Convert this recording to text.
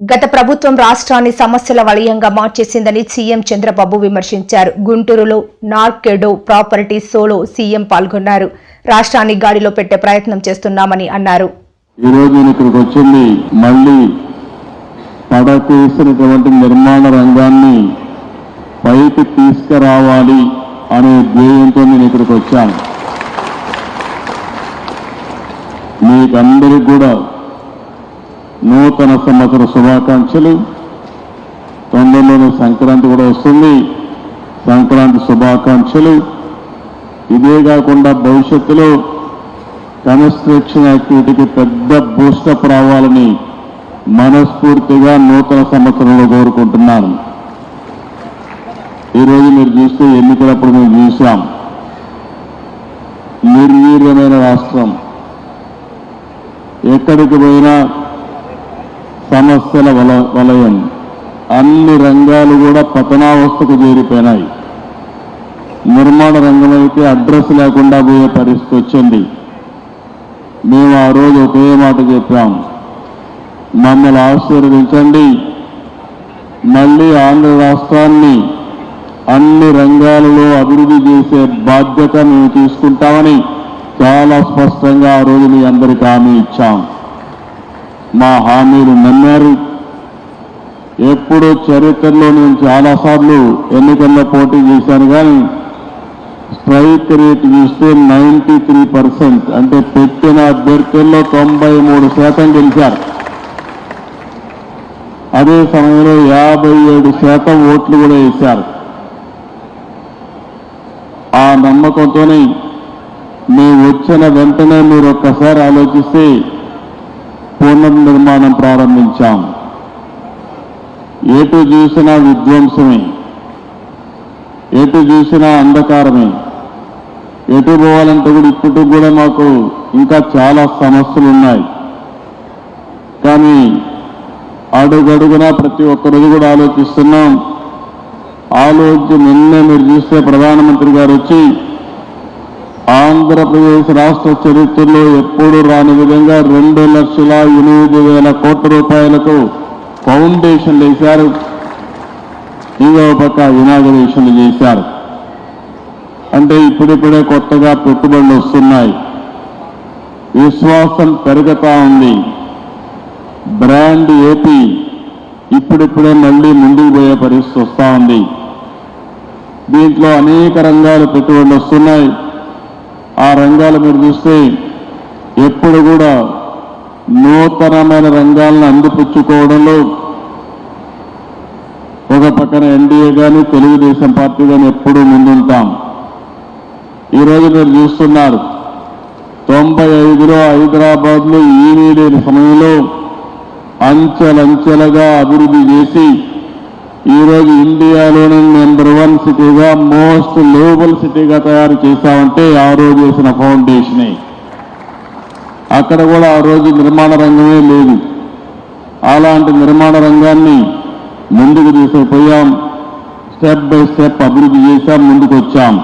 గత ప్రభుత్వం రాష్ట్రాన్ని సమస్యల వలయంగా మార్చేసిందని సీఎం చంద్రబాబు విమర్శించారు. గుంటూరులో నార్కెడో ప్రాపర్టీ సోలో సీఎం పాల్గొన్నారు. రాష్ట్రాన్ని గాడిలో పెట్టే ప్రయత్నం చేస్తున్నామని అన్నారు. ఈ రోజు ఇక్కడికి వచ్చింది మళ్ళీ పడకేసినటువంటి నిర్మాణ రంగాన్ని పైకి తీసుకురావాలి అనే ధ్యేయంతో నేను ఇక్కడికి వచ్చాను. మీకందరికీ కూడా నూతన సంవత్సర శుభాకాంక్షలు. తొందరలోనే సంక్రాంతి కూడా వస్తుంది. సంక్రాంతి శుభాకాంక్షలు. ఇదే కాకుండా భవిష్యత్తులో కన్స్ట్రక్షన్ యాక్టివిటీకి పెద్ద బూస్టప్ రావాలని మనస్ఫూర్తిగా నూతన సంవత్సరంలో కోరుకుంటున్నాను. ఈరోజు మీరు చూస్తే ఎన్నికలప్పుడు మేము చూసాం నిర్వీర్యమైన రాష్ట్రం. ఎక్కడికి పోయినా సమస్యల వల వలయం. అన్ని రంగాలు కూడా పతనావస్థకు చేరిపోయినాయి. నిర్మాణ రంగం అయితే అడ్రస్ లేకుండా పోయే పరిస్థితి వచ్చింది. మేము ఆ రోజు ఒకే మాట చెప్పాం. మమ్మల్ని ఆశీర్వదించండి. మళ్ళీ ఆంధ్ర రాష్ట్రాన్ని అన్ని రంగాలలో అభివృద్ధి చేసే బాధ్యత మేము తీసుకుంటామని చాలా స్పష్టంగా ఆ రోజు మీ అందరికీ హామీ ఇచ్చాం. మా హామీలు నమ్మారు ఎప్పుడో చరిత్రలో నేను చాలాసార్లు ఎన్నికల్లో పోటీ చేశాను కానీ స్ట్రైక్ రేట్ చూస్తే నైంటీ త్రీ పర్సెంట్ అంటే పెట్టిన అభ్యర్థుల్లో తొంభై మూడు శాతం గెలిచారు. అదే సమయంలో యాభై ఏడు శాతం ఓట్లు కూడా వేశారు. ఆ నమ్మకంతోనే మేము వచ్చిన వెంటనే మీరు ఒక్కసారి ఆలోచిస్తే పునర్నిర్మాణం ప్రారంభించాం. ఎటు చూసినా విధ్వంసమే ఎటు చూసినా అంధకారమే. ఎటు పోవాలంటే కూడా ఇప్పుడు కూడా మాకు ఇంకా చాలా సమస్యలు ఉన్నాయి కానీ అడుగడుగున ప్రతి ఒక్కరోజు కూడా ఆలోచిస్తున్నాం. ఆలోచించి నిన్నే మీరు చూస్తే ప్రధానమంత్రి గారు వచ్చి ఆంధ్రప్రదేశ్ రాష్ట్ర చరిత్రలో ఎప్పుడు రాని విధంగా రెండు లక్షల ఎనిమిది వేల కోట్ల రూపాయలకు ఫౌండేషన్ వేశారు. ఇంకో పక్క ఇనాగరేషన్లు చేశారు. అంటే ఇప్పుడిప్పుడే కొత్తగా పెట్టుబడులు వస్తున్నాయి. విశ్వాసం పెరుగుతా ఉంది. బ్రాండ్ ఏపీ ఇప్పుడిప్పుడే మళ్ళీ ముందుకు పోయే పరిస్థితి వస్తూ ఉంది. దీంట్లో అనేక రంగాలు పెట్టుబడులు వస్తున్నాయి. ఆ రంగాలు మీరు చూస్తే ఎప్పుడు కూడా నూతనమైన రంగాలను అందిపుచ్చుకోవడంలో ఒక పక్కన ఎన్డీఏ కానీ తెలుగుదేశం పార్టీ కానీ ఎప్పుడూ ముందుంటాం. ఈరోజు మీరు చూస్తున్నారు తొంభై ఐదులో హైదరాబాద్లో ఈవీ లేని సమయంలో అంచెలంచెలుగా అభివృద్ధి చేసి ఈరోజు ఇండియాలోనే నెంబర్ వన్ సిటీగా మోస్ట్ లేబుల్ సిటీగా తయారు చేశామంటే ఆ రోజు వేసిన ఫౌండేషనే. అక్కడ కూడా ఆ రోజు నిర్మాణ రంగమే లేదు. అలాంటి నిర్మాణ రంగాన్ని ముందుకు తీసుకుపోయాం. స్టెప్ బై స్టెప్ అభివృద్ధి చేశాం ముందుకు వచ్చాం